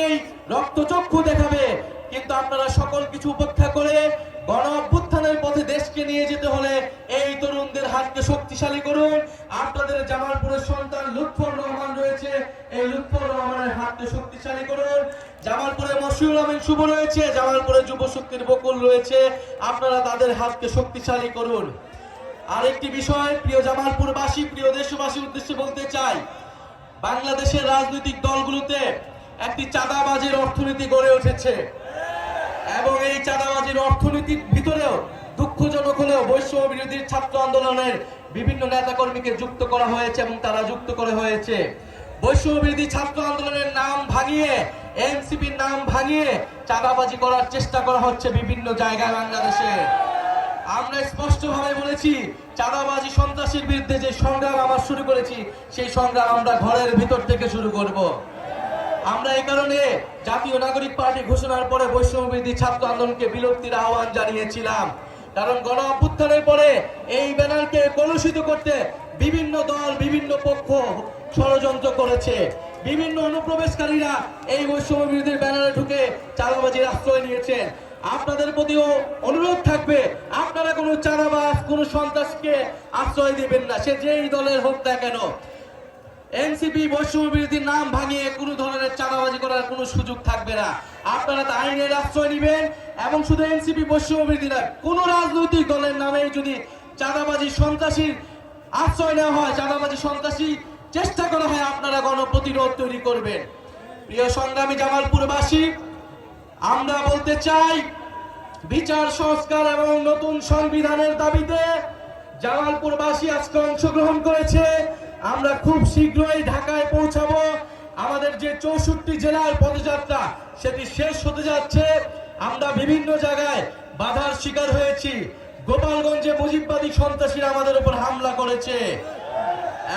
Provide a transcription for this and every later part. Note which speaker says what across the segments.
Speaker 1: অনেকেই রক্তচক্ষু দেখাবে। কিন্তু আপনারা সকল কিছু উপেক্ষা করে গণ অভ্যুত্থানের পথে দেশকে নিয়ে যেতে হলে এই তরুণদের হাতকে শক্তিশালী করুন। আপনাদের জামালপুরের সন্তান লুৎফর রহমান রয়েছে। এই লুৎফর রহমানের হাতকে শক্তিশালী করুন। জামালপুরে মশিউর আমিন শুভ রয়েছে। জামালপুরে যুব শক্তির বকুল রয়েছে। আপনারা তাদের হাতকে শক্তিশালী করুন। আরেকটি বিষয়, প্রিয় জামালপুরবাসী, প্রিয় দেশবাসীর উদ্দেশ্যে বলতে চাই, বাংলাদেশের রাজনৈতিক দলগুলোতে একটি চাঁদাবাজির অর্থনীতি গড়ে উঠেছে। এবং এই চাঁদাবাজির অর্থনীতির ভিতরেও, দুঃখজনক হলেও বৈষম্য বিরোধী ছাত্র আন্দোলনের বিভিন্ন নেতাকর্মীকে যুক্ত করা হয়েছে এবং তারা যুক্ত করে হয়েছে। বৈষম্য বিরোধী ছাত্র আন্দোলনের নাম ভাঙিয়ে, এনসিপির নাম ভাঙিয়ে চাঁদাবাজি করার চেষ্টা করা হচ্ছে বিভিন্ন জায়গায় বাংলাদেশে। আমরা স্পষ্টভাবে বলেছি, চাঁদাবাজি সন্ত্রাসীর বিরুদ্ধে যে সংগ্রাম আমরা শুরু করেছি, সেই সংগ্রাম আমরা ঘরের ভিতর থেকে শুরু করব। আমরা এই কারণে জাতীয় নাগরিক পার্টি ঘোষণার পরে বৈষম্যবিধি ছাত্র আন্দোলনকে বিলুপ্তির আহ্বান জানিয়েছিলাম। কারণ গণ অভ্যুত্থানের পরে এই ব্যানারকে কলুষিত করতে বিভিন্ন দল, বিভিন্ন পক্ষ ষড়যন্ত্র করেছে। বিভিন্ন অনুপ্রবেশকারীরা এই বৈষম্য বিরোধীর ব্যানারে ঢুকে চাঁদাবাজির আশ্রয় নিয়েছেন। আপনাদের প্রতিও অনুরোধ থাকবে, আপনারা কোনো চাঁদাবাজ, কোনো সন্ত্রাসকে আশ্রয় দিবেন না। সে যেই দলের হোক না কেন এনসিপি বৈষম্য বিরোধীর নাম ভাঙিয়ে কোনো ধরনের চাঁদাবাজি করার কোনো সুযোগ থাকবে না। আপনারা তা আইনের আশ্রয় নেবেন, এবং শুধু এনসিপি বৈষম্য বিরোধী নয়, কোনো রাজনৈতিক দলের নামে যদি চাঁদাবাজি সন্ত্রাসীর আশ্রয় নেওয়া হয়, চাঁদাবাজি সন্ত্রাসী চেষ্টা করা হয়, আপনারা গণপ্রতিরোধ তৈরি করবেন। প্রিয় সংগ্রামী জামালপুরবাসী, আমরা বলতে চাই, বিচার, সংস্কার এবং নতুন সংবিধানের দাবিতে জামালপুরবাসী আজকে অংশগ্রহণ করেছে। আমরা খুব শীঘ্রই ঢাকায় পৌঁছাবো। আমাদের যে চৌষট্টি জেলার পদযাত্রা, সেটি শেষ হতে যাচ্ছে। আমরা বিভিন্ন জায়গায় বাধার শিকার হয়েছি। গোপালগঞ্জে মুজিববাদী সন্ত্রাসীরা আমাদের উপর হামলা করেছে।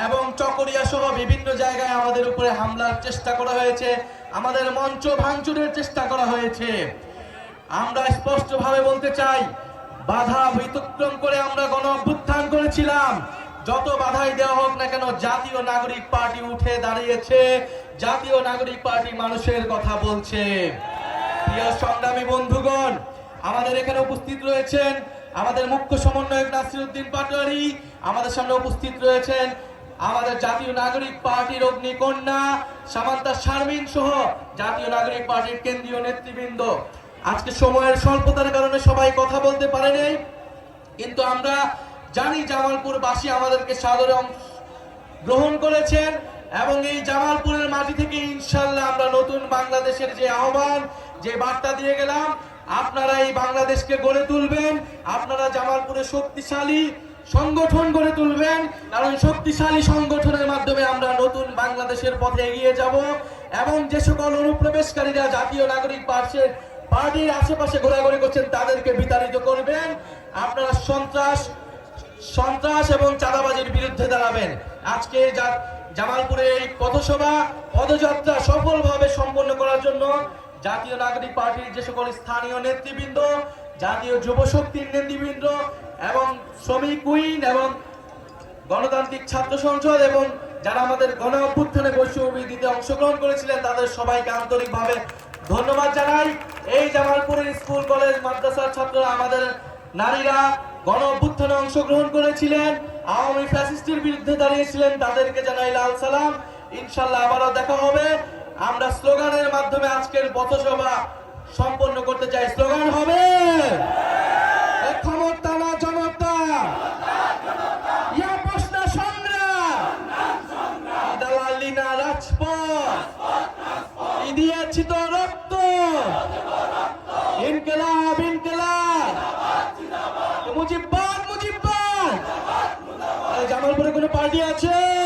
Speaker 1: এবং চকরিয়া সহ বিভিন্ন জায়গায় আমাদের উপরে হামলার চেষ্টা করা হয়েছে। আমাদের মঞ্চ ভাঙচুরের চেষ্টা করা হয়েছে। আমরা স্পষ্টভাবে বলতে চাই, বাধা ব্যতিক্রম করে আমরা গণ অভ্যুত্থান করেছিলাম। যত বাধাই দেওয়া হোক না কেন, জাতীয় নাগরিক পার্টি উঠে দাঁড়িয়েছে। জাতীয় নাগরিক পার্টি মানুষের কথা বলছে। প্রিয় সংগ্রামী বন্ধুগণ, আমাদের এখানে উপস্থিত রয়েছেন আমাদের মুখ্য সমন্বয়ক নাসিরুদ্দিন পাটোয়ারি, আমাদের সামনে উপস্থিত রয়েছেন আমাদের জাতীয় নাগরিক পার্টির অগ্নিকন্যা সামান্তা শারমিন সহ জাতীয় নাগরিক পার্টির কেন্দ্রীয় নেতৃবৃন্দ। আজকে সময়ের স্বল্পতার কারণে সবাই কথা বলতে পারে কিন্তু আমরা জানি জামালপুরবাসী আমাদেরকে সাদরে গ্রহণ করেছেন এবং এই জামালপুরের মাটি থেকে ইনশাল্লাহ আমরা নতুন বাংলাদেশের যে আহ্বান, যে বার্তা দিয়ে গেলাম, আপনারা এই বাংলাদেশকে গড়ে তুলবেন, আপনারা জামালপুরে শক্তিশালী সংগঠন গড়ে তুলবেন, কারণ শক্তিশালী সংগঠনের মাধ্যমে আমরা নতুন বাংলাদেশের পথে এগিয়ে যাব এবং যে সকল অনুপ্রবেশকারীরা জাতীয় নাগরিক পার্টির পার্টির আশেপাশে ঘোরাঘুরি করছেন, তাদেরকে বিতাড়িত করবেন। আপনারা সন্ত্রাস সন্ত্রাস এবং চাঁদাবাজির বিরুদ্ধে দাঁড়াবেন। আজকে জামালপুরে এই পথসভা, পদযাত্রা সফলভাবে সম্পন্ন করার জন্য জাতীয় নাগরিক পার্টির যে সকল স্থানীয় নেতৃবৃন্দ, জাতীয় যুব শক্তির নেতৃবৃন্দ এবং শ্রমিক কুইন এবং গণতান্ত্রিক ছাত্র সংসদ এবং যারা আমাদের গণ অভ্যুত্থানে বৈশ্যবিধিতে অংশগ্রহণ করেছিলেন, তাদের সবাইকে আন্তরিকভাবে ধন্যবাদ জানাই। এই জামালপুরের স্কুল, কলেজ, মাদ্রাসার ছাত্ররা আমাদের নারীরা গণ অভ্যুত্থানে অংশগ্রহণ করেছিলেন, আওয়ামী ফ্যাসিস্টের বিরুদ্ধে দাঁড়িয়েছিলেন, তাদেরকে জানাই লাল সালাম। ইনশাল্লাহ আবারও দেখা হবে। আমরা স্লোগানের মাধ্যমে আজকের পথসভা সম্পন্ন করতে চাই। স্লোগান হবে রাজপথ। ই দিয়েছি তো রক্ত ইনকেলাব ইনকেলাব মুজিব্বাদ মুজিব্বাদ জামালপুরে কোনো পার্টি আছে?